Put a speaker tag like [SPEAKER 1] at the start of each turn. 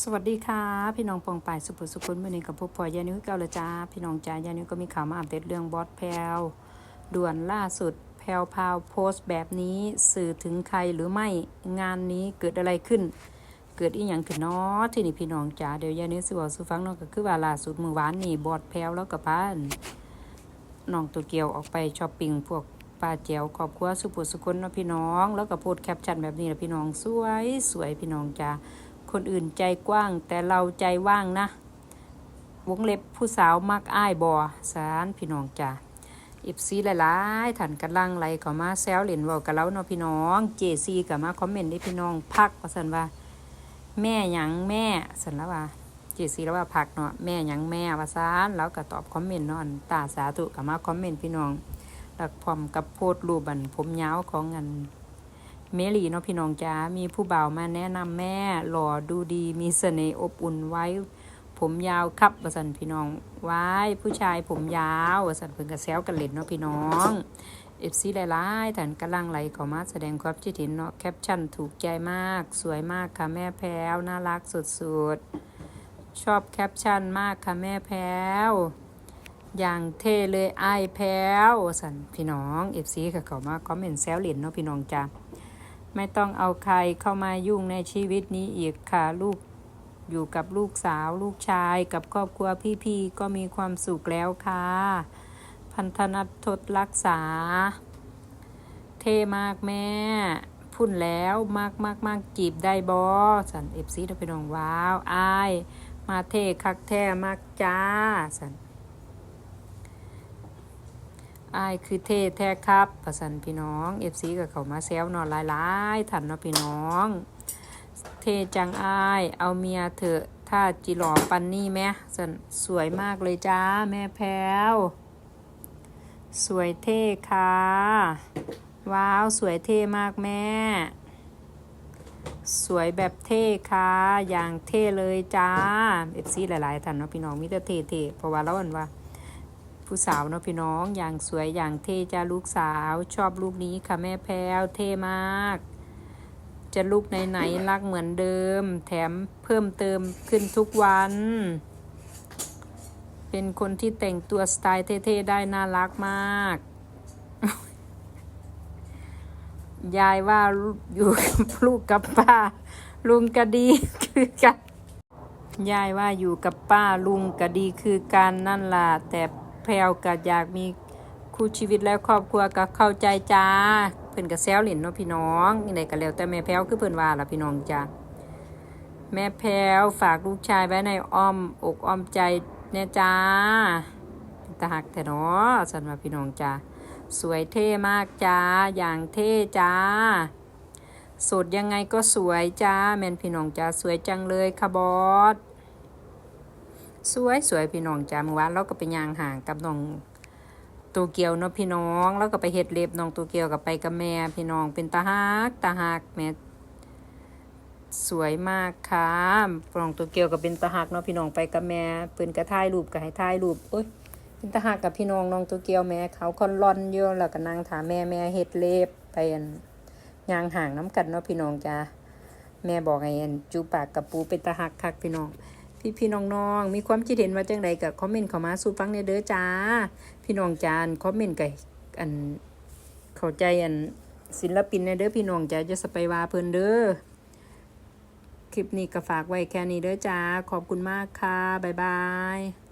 [SPEAKER 1] สวัสดีค่ะ พี่น้องปองป่ายสุภสุคนมื่อนี้กับพวกพอยานิวเกาละจ้าพี่น้องจ้ายานิวก็มีข่าวมาอัปเดตเรื่องบอสแพลวด่วนล่าสุดแพลวพาวโพสต์แบบนี้สื่อถึงใครหรือไม่งานนี้เกิดอะไรขึ้น เกิดอีหยังขึ้นเนาะที่นี่พี่น้องจ้าเดี๋ยวยานิวสิบอกสู่ฟังเนาะก็คือว่าล่าสุดมือวานนี่บอสแพลวแล้วกับพานน้องตัวเกียวออกไปช้อปปิ้งพวกป้าเจียวครอบครัวสุภสุคนเนาะพี่น้อง แล้วก็โพสต์แคปชั่นแบบนี้แหละพี่น้องสวยสวยพี่น้องจ้า คนอื่นใจกว้าง แต่เราใจว่างนะ วงเล็บผู้สาวมักอ้ายบอสารพี่น้องจ้าอิฟซีหลายๆท่านกำลังไหลเข้ามาแซวเล่นเว้ากับเราเนาะพี่น้องเจซีก็มาคอมเมนต์ได้พี่น้องพักว่าซั่นว่า แม่หยังแม่สันแล้วว่าเจซีแล้วว่าพักเนาะแม่หยังแม่ว่าซานแล้วก็ตอบคอมเมนต์เนาะอันตาสาธุก็มาคอมเมนต์พี่น้องแล้วพร้อมกับโพสต์รูปบันผมยาวของเงิน เมลีเนาะพี่น้องจ้ามีผู้บ่าวมาแนะนำแม่ หล่อดูดีมีเสน่ห์อบอุ่นไว้ ผมยาวครับวสันพี่น้องไว้ผู้ชายผมยาววสันเพิ่นกระแซวกันเล่นเนาะพี่น้องเอฟซีหลายๆท่านกำลังไหลเข้ามาแสดงความคิดเห็นเนาะแคปชั่นถูกใจมาก สวยมากค่ะแม่แพรวน่ารักสุดๆ ชอบแคปชั่นมากค่ะแม่แพรวอย่างเท่เลยไอ้แพรวสันพี่น้องเอฟซีก็เข้ามาคอมเมนต์แซวเล่นเนาะพี่น้องจ้า ไม่ต้องเอาใครเข้ามายุ่งในชีวิตนี้อีกค่ะลูก อยู่กับลูกสาว ลูกชาย กับครอบครัวพี่ๆก็มีความสุขแล้วค่ะ พันธนัททดรักษา เท่มากแม่พุ่นแล้วมากมากมากจีบได้บอสันเอฟซีเราไปนองว้าวอาย มาเท่คักแท้มากจ้าสัน อายคือเท่แท้ครับประสันพี่น้องเอฟซีกับเขามาแซวนอนหลายๆทันเนาะพี่น้อง เท่จังอาย เอาเมียเถอะถ้าจิหลอปันนี่แม่สันสวยมากเลยจ้าแม่แพรวสวยเท่ค่ะ ว้าวสวยเท่มากแม่ สวยแบบเท่ค่ะ อย่างเท่เลยจ้าเอฟซีหลายๆท่านเนาะพี่น้องมิแต่เท่ๆเพราะว่าเราอันว่า ผู้สาวเนาะพี่น้องอย่างสวยอย่างเท่จ้าลูกสาวชอบลูกนี้ค่ะแม่แพรวเท่มาก จะลูกไหนๆรักเหมือนเดิม แถมเพิ่มเติมขึ้นทุกวัน เป็นคนที่แต่งตัวสไตล์เท่ๆได้น่ารักมาก ยายว่าอยู่กับลูกกับป้า ลุงก็ดีคือกันยายว่าอยู่กับป้าลุงก็ดีคือกันนั่นล่ะแต่ แพลวก็อยากมีคู่ชีวิตและครอบครัวก็เข้าใจจ้าเพิ่นก็แซวหลินเนาะพี่น้องยังไงก็แล้วแต่แม่แพลวคือเพิ่นว่าล่ะพี่น้องจ้าแม่แพลวฝากลูกชายไว้ในอ้อมอกอ้อมใจแน่จ้าตาหักแต่เนาะสันว่าพี่น้องจ้าสวยเท่มากจ้าอย่างเท่จ้าสดยังไงก็สวยจ้าแมนพี่น้องจ้าสวยจังเลยค่ะบอส สวยสวยพี่น้องจ้าเมื่อวานเราก็ไปย่างห่างกับน้องตัวเกียวเนาะพี่น้องแล้วก็ไปเฮ็ดเล็บน้องตัวเกียวกับไปกับแม่พี่น้องเป็นตาฮักตาฮักแม่สวยมากค่ะน้องตัวเกียวกับเป็นตาฮักเนาะพี่น้องไปกับแม่เพิ่นก็ถ่ายรูปก็ให้ถ่ายรูปโอ้ยเป็นตาฮักกับพี่น้องน้องตัวเกียวแม่เขาคอนร่อนอยู่แล้วก็นั่งถามแม่แม่เฮ็ดเล็บไปอันย่างห่างน้ำกันเนาะพี่น้องจ้าแม่บอกไงอันจูปากกับปูเป็นตาฮักคักพี่น้อง พี่พี่น้องๆมีความคิดเห็นว่าจังใดกับคอมเมนต์เข้ามาสู่ฟังในเด้อจ้า พี่น้องจานคอมเมนต์กับอันเข้าใจอันศิลปินในเด้อพี่น้องจ้าจะสไปว่าเพิ่นเด้อคลิปนี้ก็ฝากไว้แค่นี้เด้อจ้า ขอบคุณมากค่ะ บ๊ายบาย